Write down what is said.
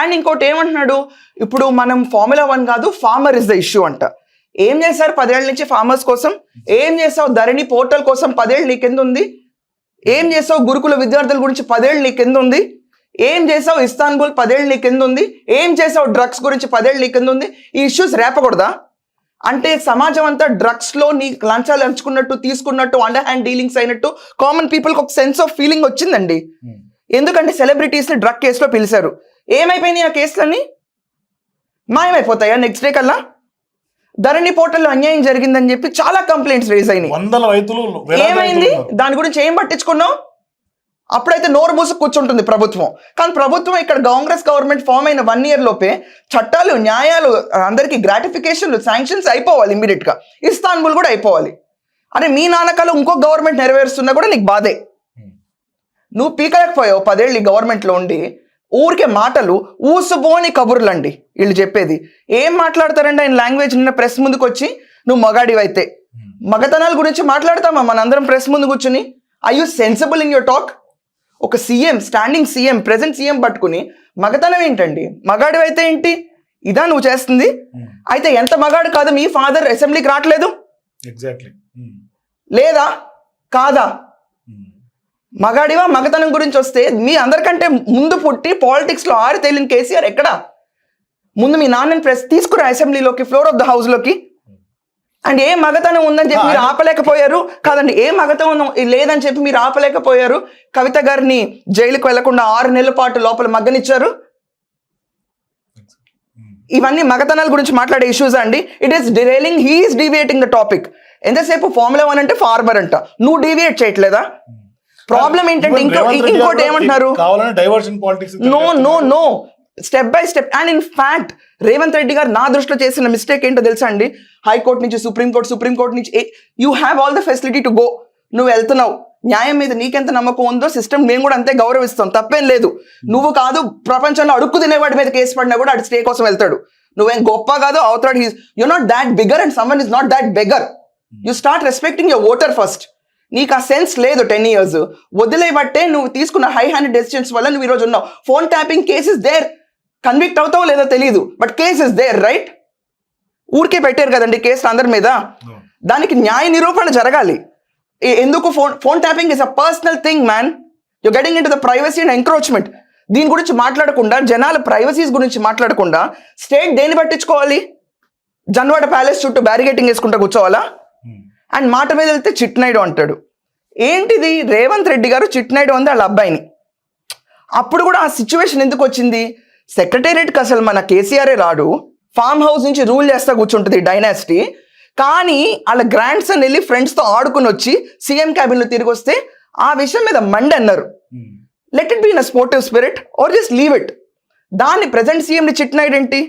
And ఇంకోటి ఏమంటున్నాడు? ఇప్పుడు మనం ఫార్ములా వన్ కాదు ఫార్మర్ ఇస్ ద ఇష్యూ అంట. ఏం చేశారు పదేళ్ళ నుంచి ఫార్మర్స్ కోసం? ఏం చేసావు ధరణి పోర్టల్ కోసం పదేళ్ళు నీకెంద ఉంది? ఏం చేసావు గురుకుల విద్యార్థుల గురించి పదేళ్ళు నీకెంద ఉంది? ఏం చేసావు ఇస్తాన్బుల్ పదేళ్ళు నీకెంద ఉంది? ఏం చేసావు డ్రగ్స్ గురించి పదేళ్ళు నీకెంద ఉంది? ఈ ఇష్యూస్ రేపకూడదా? అంటే సమాజం అంతా డ్రగ్స్లో నీ లంచాలు ఎంచుకున్నట్టు తీసుకున్నట్టు అండర్ హ్యాండ్ డీలింగ్స్ అయినట్టు కామన్ పీపుల్కి ఒక సెన్స్ ఆఫ్ ఫీలింగ్ వచ్చిందండి. ఎందుకంటే సెలబ్రిటీస్ని డ్రగ్ కేసులో పిలిచారు. ఏమైపోయినాయి ఆ కేసులన్నీ? మాయమైపోతాయా నెక్స్ట్ డే కల్లా? ధరణి పోర్టల్లో అన్యాయం జరిగిందని చెప్పి చాలా కంప్లైంట్స్ రేజ్ అయినాయి. వందల రైతులు వేలాది ఏమైంది. దాని గురించి ఏం పట్టించుకున్నావు? అప్పుడైతే నోరు మూసి కూర్చుంటుంది ప్రభుత్వం. కానీ ప్రభుత్వం ఇక్కడ కాంగ్రెస్ గవర్నమెంట్ ఫామ్ అయిన వన్ ఇయర్ లోపే చట్టాలు న్యాయాలు అందరికి గ్రాటిఫికేషన్లు శాంక్షన్స్ అయిపోవాలి ఇమీడియట్గా. ఇస్తాన్బుల్ కూడా అయిపోవాలి. అరే మీ నాన్నకాలు ఇంకో గవర్నమెంట్ నెరవేరుస్తున్నా కూడా నీకు బాధే. నువ్వు పీకలేకపోయావు పదేళ్ళు ఈ గవర్నమెంట్లో ఉండి. ఊరికే మాటలు ఊసుబోని కబుర్లండి వీళ్ళు చెప్పేది. ఏం మాట్లాడతారండి ఆయన లాంగ్వేజ్? నిన్న ప్రెస్ ముందుకు వచ్చి నువ్వు మగాడివైతే. ఉమ్. మగతనాల గురించి మాట్లాడతామా? మనందరం ప్రెస్ ముందు కూర్చుని. I you sensible in your talk ఒక CM standing CM present CM పట్టుకుని మగతనం ఏంటండి? మగాడివైతే ఏంటి? ఇదా నువ్వు చేస్తుంది? ఉమ్. అయితే ఎంత మగాడు కాదు మీ ఫాదర్ అసెంబ్లీకి రావట్లేదు? Exactly um. లేదా? కాదా. మగాడివా మగతనం గురించి వస్తే మీ అందరికంటే ముందు పుట్టి పాలిటిక్స్లో ఆరు తేలిన కేసీఆర్ ఎక్కడ? ముందు మీ నాన్నని ప్రెస్ తీసుకురా అసెంబ్లీలోకి ఫ్లోర్ ఆఫ్ ద హౌస్లోకి అండ్ ఏ మగతనం ఉందని చెప్పి మీరు ఆపలేకపోయారు? కాదండి ఏ మగతనం లేదని చెప్పి మీరు ఆపలేకపోయారు? కవిత గారిని జైలుకు వెళ్ళకుండా ఆరు నెలల పాటు లోపల మగ్గనిచ్చారు. ఇవన్నీ మగతనాల గురించి మాట్లాడే ఇష్యూస్ అండి. It is derailing he is deviating the topic ఎంతసేపు ఫార్ములా వన్ అంటే ఫార్మర్ అంట. నువ్వు డీవియేట్ చేయట్లేదా? ప్రాబ్లం ఏంటంటే ఇంకో ఇంకోటి ఏమంటున్నారు? కావాలని diversion politics no no no step by step and in fact Revanth Reddy garu నా దృష్టిలో చేసిన మిస్టేక్ ఏంటో తెలుసా అండి? హైకోర్టు నుంచి సుప్రీంకోర్టు సుప్రీంకోర్టు నుంచి you have all the facility to go నువ్వు వెళ్తున్నావు. న్యాయం మీద నీకెంత నమ్మకం ఉందో సిస్టమ్ మేము కూడా అంతే గౌరవిస్తాం. తప్పేం లేదు. నువ్వు కాదు ప్రపంచంలో అడుక్కు తినేవాడి మీద కేసు పడినా కూడా అటు స్టే కోసం వెళ్తాడు. నువ్వేం గొప్ప కాదు అవుతాడు he's you not that bigger and someone is not that beggar you start respecting your voter first నీకు ఆ సెన్స్ లేదు టెన్ ఇయర్స్. వదిలేబట్టే నువ్వు తీసుకున్న హై హ్యాండ్ డెసిషన్స్ వల్ల నువ్వు ఈరోజు ఉన్నావు. Phone tapping cases there convict అవుతావో లేదో తెలియదు బట్ కేసెస్ దేర్ రైట్ ఊరికే పెట్టారు కదండి కేసులు అందరి మీద. దానికి న్యాయ నిరూపణ జరగాలి. ఎందుకు phone phone tapping is a personal thing man you getting into the privacy and encroachment దీని గురించి మాట్లాడకుండా జనాల ప్రైవసీస్ గురించి మాట్లాడకుండా స్టేట్ దేన్ని పట్టించుకోవాలి? జన్వాడ ప్యాలెస్ చుట్టూ బ్యారిగేటింగ్ వేసుకుంటా కూర్చోవాలా? అండ్ మాట మీద వెళ్తే చిట్నాయుడు అంటాడు. ఏంటిది? రేవంత్ రెడ్డి గారు చిట్నాయుడు అంది వాళ్ళ అబ్బాయిని. అప్పుడు కూడా ఆ సిచ్యువేషన్ ఎందుకు వచ్చింది? సెక్రటేరియట్కి అసలు మన కేసీఆరే రాడు. ఫామ్ హౌస్ నుంచి రూల్ చేస్తా కూర్చుంటుంది డైనాసిటీ. కానీ వాళ్ళ గ్రాండ్ సన్ వెళ్ళి ఫ్రెండ్స్తో ఆడుకుని వచ్చి సీఎం క్యాబిన్లో తిరిగి వస్తే ఆ విషయం మీద మండి అన్నారు. Let it be in a sportive spirit or just leave it దాన్ని ప్రజెంట్ సీఎంని చిట్నాయుడు ఏంటి?